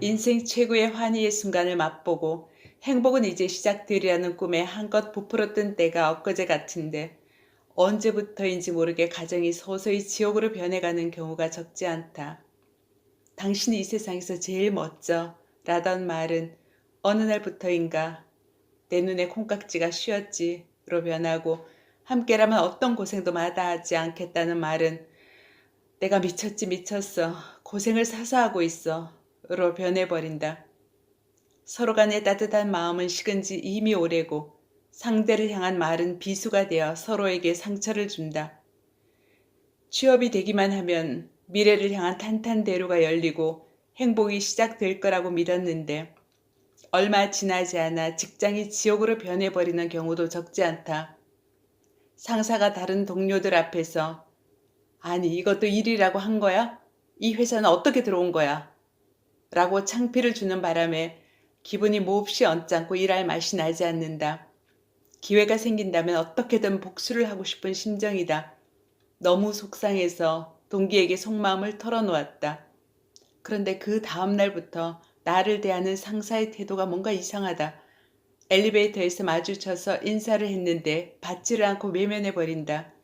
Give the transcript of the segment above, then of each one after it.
인생 최고의 환희의 순간을 맛보고 행복은 이제 시작되리라는 꿈에 한껏 부풀었던 때가 엊그제 같은데 언제부터인지 모르게 가정이 서서히 지옥으로 변해가는 경우가 적지 않다. 당신이 이 세상에서 제일 멋져 라던 말은 어느 날부터인가 내 눈에 콩깍지가 씌었지로 변하고 함께라면 어떤 고생도 마다하지 않겠다는 말은 내가 미쳤지 미쳤어 고생을 사서 하고 있어 로 변해버린다. 서로 간의 따뜻한 마음은 식은 지 이미 오래고 상대를 향한 말은 비수가 되어 서로에게 상처를 준다. 취업이 되기만 하면 미래를 향한 탄탄대로가 열리고 행복이 시작될 거라고 믿었는데 얼마 지나지 않아 직장이 지옥으로 변해버리는 경우도 적지 않다. 상사가 다른 동료들 앞에서 아니 이것도 일이라고 한 거야? 이 회사는 어떻게 들어온 거야? 라고 창피를 주는 바람에 기분이 몹시 언짢고 일할 맛이 나지 않는다. 기회가 생긴다면 어떻게든 복수를 하고 싶은 심정이다. 너무 속상해서 동기에게 속마음을 털어놓았다. 그런데 그 다음날부터 나를 대하는 상사의 태도가 뭔가 이상하다. 엘리베이터에서 마주쳐서 인사를 했는데 받지를 않고 외면해 버린다.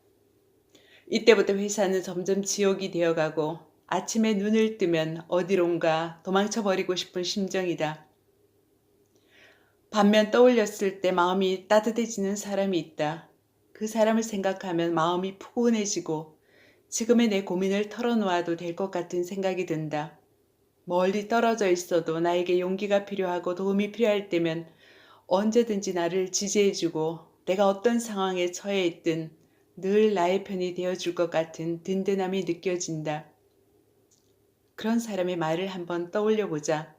이때부터 회사는 점점 지옥이 되어가고 아침에 눈을 뜨면 어디론가 도망쳐 버리고 싶은 심정이다. 반면 떠올렸을 때 마음이 따뜻해지는 사람이 있다. 그 사람을 생각하면 마음이 푸근해지고 지금의 내 고민을 털어놓아도 될 것 같은 생각이 든다. 멀리 떨어져 있어도 나에게 용기가 필요하고 도움이 필요할 때면 언제든지 나를 지지해주고 내가 어떤 상황에 처해 있든 늘 나의 편이 되어줄 것 같은 든든함이 느껴진다. 그런 사람의 말을 한번 떠올려 보자.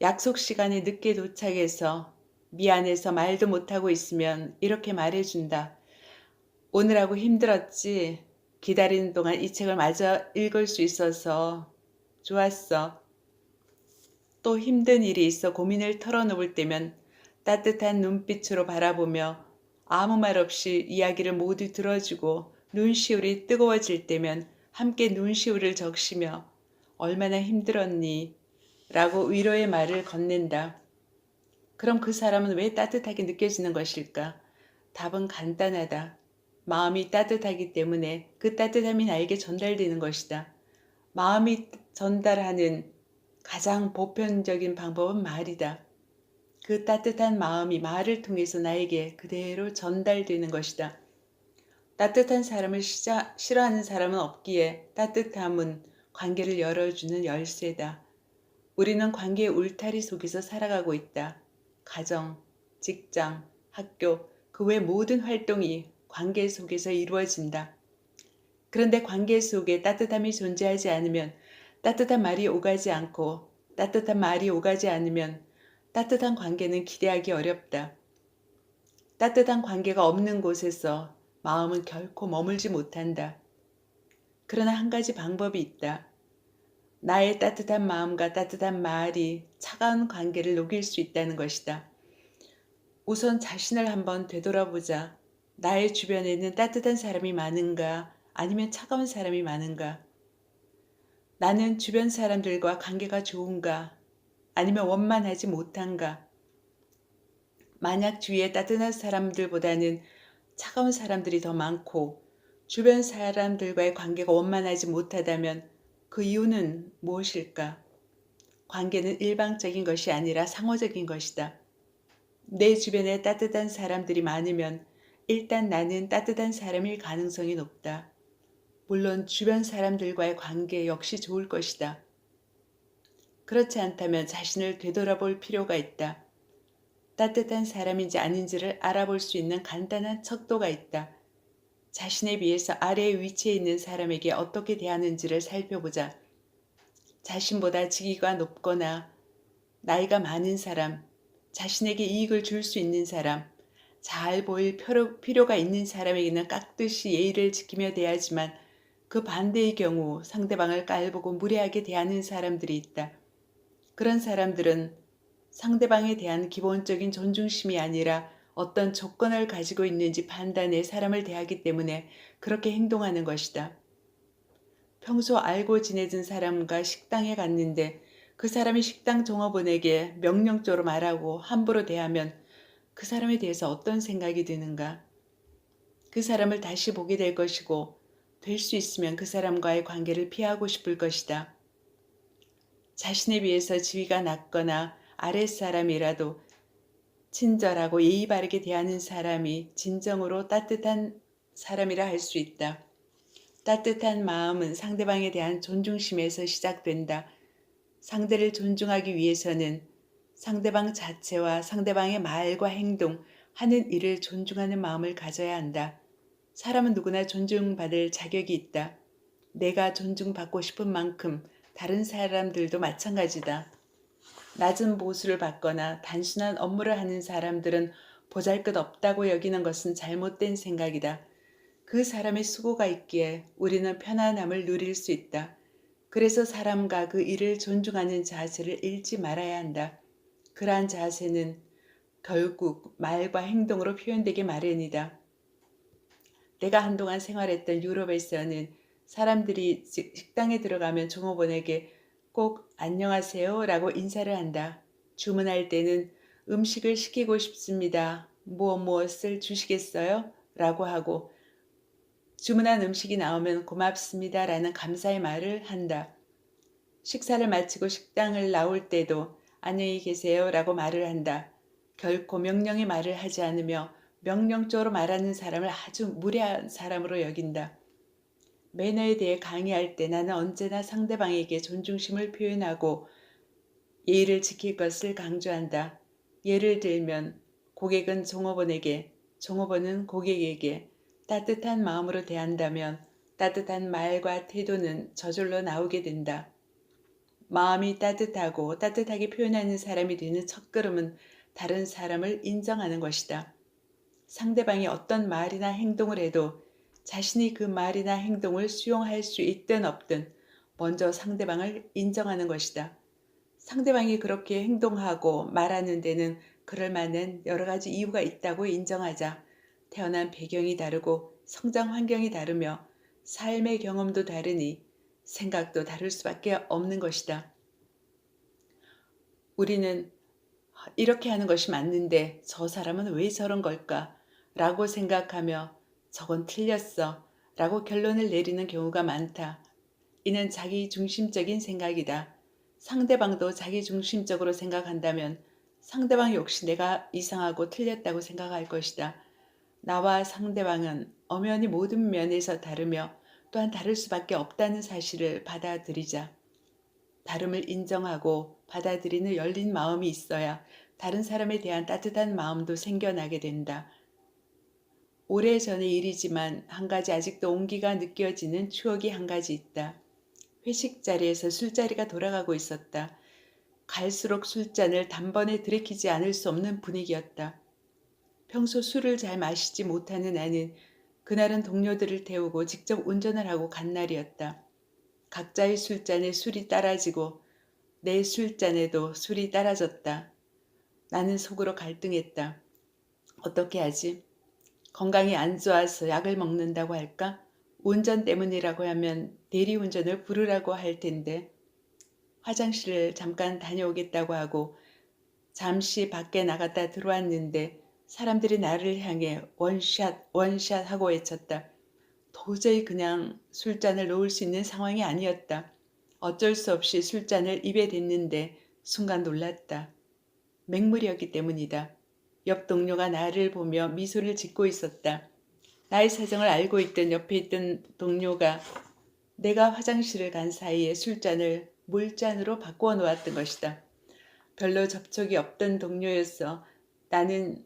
약속 시간에 늦게 도착해서 미안해서 말도 못하고 있으면 이렇게 말해준다. 오늘하고 힘들었지. 기다리는 동안 이 책을 마저 읽을 수 있어서 좋았어. 또 힘든 일이 있어 고민을 털어놓을 때면 따뜻한 눈빛으로 바라보며 아무 말 없이 이야기를 모두 들어주고 눈시울이 뜨거워질 때면 함께 눈시울을 적시며 얼마나 힘들었니? 라고 위로의 말을 건넨다. 그럼 그 사람은 왜 따뜻하게 느껴지는 것일까? 답은 간단하다. 마음이 따뜻하기 때문에 그 따뜻함이 나에게 전달되는 것이다. 마음이 전달하는 가장 보편적인 방법은 말이다. 그 따뜻한 마음이 말을 통해서 나에게 그대로 전달되는 것이다. 따뜻한 사람을 시자, 싫어하는 사람은 없기에 따뜻함은 관계를 열어주는 열쇠다. 우리는 관계의 울타리 속에서 살아가고 있다. 가정, 직장, 학교, 그 외 모든 활동이 관계 속에서 이루어진다. 그런데 관계 속에 따뜻함이 존재하지 않으면 따뜻한 말이 오가지 않고 따뜻한 말이 오가지 않으면 따뜻한 관계는 기대하기 어렵다. 따뜻한 관계가 없는 곳에서 마음은 결코 머물지 못한다. 그러나 한 가지 방법이 있다. 나의 따뜻한 마음과 따뜻한 말이 차가운 관계를 녹일 수 있다는 것이다. 우선 자신을 한번 되돌아보자. 나의 주변에는 따뜻한 사람이 많은가 아니면 차가운 사람이 많은가? 나는 주변 사람들과 관계가 좋은가 아니면 원만하지 못한가? 만약 주위에 따뜻한 사람들보다는 차가운 사람들이 더 많고 주변 사람들과의 관계가 원만하지 못하다면 그 이유는 무엇일까? 관계는 일방적인 것이 아니라 상호적인 것이다. 내 주변에 따뜻한 사람들이 많으면 일단 나는 따뜻한 사람일 가능성이 높다. 물론 주변 사람들과의 관계 역시 좋을 것이다. 그렇지 않다면 자신을 되돌아볼 필요가 있다. 따뜻한 사람인지 아닌지를 알아볼 수 있는 간단한 척도가 있다. 자신에 비해서 아래에 위치해 있는 사람에게 어떻게 대하는지를 살펴보자. 자신보다 직위가 높거나 나이가 많은 사람, 자신에게 이익을 줄 수 있는 사람, 잘 보일 필요가 있는 사람에게는 깍듯이 예의를 지키며 대하지만 그 반대의 경우 상대방을 깔보고 무례하게 대하는 사람들이 있다. 그런 사람들은 상대방에 대한 기본적인 존중심이 아니라 어떤 조건을 가지고 있는지 판단해 사람을 대하기 때문에 그렇게 행동하는 것이다. 평소 알고 지내던 사람과 식당에 갔는데 그 사람이 식당 종업원에게 명령조로 말하고 함부로 대하면 그 사람에 대해서 어떤 생각이 드는가? 그 사람을 다시 보게 될 것이고 될 수 있으면 그 사람과의 관계를 피하고 싶을 것이다. 자신에 비해서 지위가 낮거나 아랫사람이라도 친절하고 예의 바르게 대하는 사람이 진정으로 따뜻한 사람이라 할 수 있다. 따뜻한 마음은 상대방에 대한 존중심에서 시작된다. 상대를 존중하기 위해서는 상대방 자체와 상대방의 말과 행동, 하는 일을 존중하는 마음을 가져야 한다. 사람은 누구나 존중받을 자격이 있다. 내가 존중받고 싶은 만큼 다른 사람들도 마찬가지다. 낮은 보수를 받거나 단순한 업무를 하는 사람들은 보잘 것 없다고 여기는 것은 잘못된 생각이다. 그 사람의 수고가 있기에 우리는 편안함을 누릴 수 있다. 그래서 사람과 그 일을 존중하는 자세를 잃지 말아야 한다. 그러한 자세는 결국 말과 행동으로 표현되기 마련이다. 내가 한동안 생활했던 유럽에서는 사람들이 식당에 들어가면 종업원에게 꼭 안녕하세요 라고 인사를 한다. 주문할 때는 음식을 시키고 싶습니다. 무엇 무엇을 주시겠어요? 라고 하고 주문한 음식이 나오면 고맙습니다 라는 감사의 말을 한다. 식사를 마치고 식당을 나올 때도 안녕히 계세요 라고 말을 한다. 결코 명령의 말을 하지 않으며 명령적으로 말하는 사람을 아주 무례한 사람으로 여긴다. 매너에 대해 강의할 때 나는 언제나 상대방에게 존중심을 표현하고 예의를 지킬 것을 강조한다. 예를 들면 고객은 종업원에게, 종업원은 고객에게 따뜻한 마음으로 대한다면 따뜻한 말과 태도는 저절로 나오게 된다. 마음이 따뜻하고 따뜻하게 표현하는 사람이 되는 첫걸음은 다른 사람을 인정하는 것이다. 상대방이 어떤 말이나 행동을 해도 자신이 그 말이나 행동을 수용할 수 있든 없든 먼저 상대방을 인정하는 것이다. 상대방이 그렇게 행동하고 말하는 데는 그럴 만한 여러 가지 이유가 있다고 인정하자 태어난 배경이 다르고 성장 환경이 다르며 삶의 경험도 다르니 생각도 다를 수밖에 없는 것이다. 우리는 이렇게 하는 것이 맞는데 저 사람은 왜 저런 걸까? 라고 생각하며 저건 틀렸어. 라고 결론을 내리는 경우가 많다. 이는 자기 중심적인 생각이다. 상대방도 자기 중심적으로 생각한다면 상대방 역시 내가 이상하고 틀렸다고 생각할 것이다. 나와 상대방은 엄연히 모든 면에서 다르며 또한 다를 수밖에 없다는 사실을 받아들이자. 다름을 인정하고 받아들이는 열린 마음이 있어야 다른 사람에 대한 따뜻한 마음도 생겨나게 된다. 오래전의 일이지만 한 가지 아직도 온기가 느껴지는 추억이 한 가지 있다. 회식 자리에서 술자리가 돌아가고 있었다. 갈수록 술잔을 단번에 들이키지 않을 수 없는 분위기였다. 평소 술을 잘 마시지 못하는 나는 그날은 동료들을 태우고 직접 운전을 하고 간 날이었다. 각자의 술잔에 술이 따라지고 내 술잔에도 술이 따라졌다. 나는 속으로 갈등했다. 어떻게 하지? 건강이 안 좋아서 약을 먹는다고 할까? 운전 때문이라고 하면 대리운전을 부르라고 할 텐데 화장실을 잠깐 다녀오겠다고 하고 잠시 밖에 나갔다 들어왔는데 사람들이 나를 향해 원샷 원샷 하고 외쳤다. 도저히 그냥 술잔을 놓을 수 있는 상황이 아니었다. 어쩔 수 없이 술잔을 입에 댔는데 순간 놀랐다. 맹물이었기 때문이다. 옆 동료가 나를 보며 미소를 짓고 있었다. 나의 사정을 알고 있던 옆에 있던 동료가 내가 화장실을 간 사이에 술잔을 물잔으로 바꾸어 놓았던 것이다. 별로 접촉이 없던 동료였어. 나는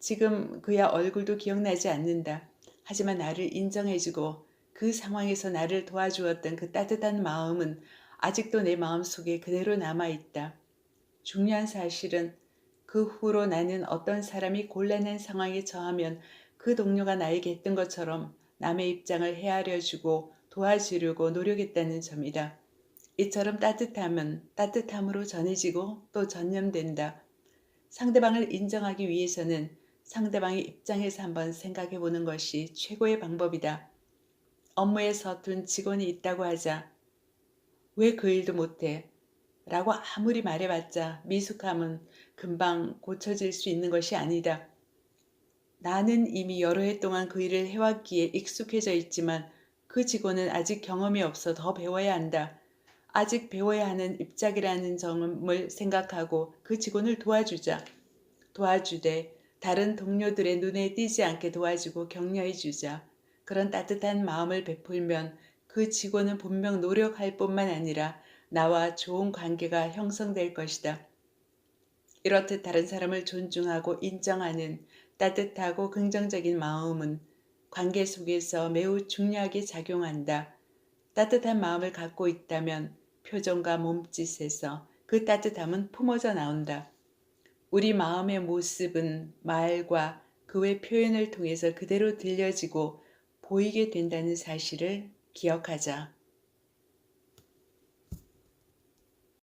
지금 그야 얼굴도 기억나지 않는다. 하지만 나를 인정해주고 그 상황에서 나를 도와주었던 그 따뜻한 마음은 아직도 내 마음속에 그대로 남아있다. 중요한 사실은 그 후로 나는 어떤 사람이 곤란한 상황에 처하면 그 동료가 나에게 했던 것처럼 남의 입장을 헤아려주고 도와주려고 노력했다는 점이다. 이처럼 따뜻함은 따뜻함으로 전해지고 또 전염된다. 상대방을 인정하기 위해서는 상대방의 입장에서 한번 생각해 보는 것이 최고의 방법이다. 업무에 서툰 직원이 있다고 하자. 왜 그 일도 못해? 라고 아무리 말해봤자 미숙함은 금방 고쳐질 수 있는 것이 아니다. 나는 이미 여러 해 동안 그 일을 해왔기에 익숙해져 있지만 그 직원은 아직 경험이 없어 더 배워야 한다. 아직 배워야 하는 입장이라는 점을 생각하고 그 직원을 도와주자. 도와주되 다른 동료들의 눈에 띄지 않게 도와주고 격려해 주자. 그런 따뜻한 마음을 베풀면 그 직원은 분명 노력할 뿐만 아니라 나와 좋은 관계가 형성될 것이다. 이렇듯 다른 사람을 존중하고 인정하는 따뜻하고 긍정적인 마음은 관계 속에서 매우 중요하게 작용한다. 따뜻한 마음을 갖고 있다면 표정과 몸짓에서 그 따뜻함은 품어져 나온다. 우리 마음의 모습은 말과 그 외 표현을 통해서 그대로 들려지고 보이게 된다는 사실을 기억하자.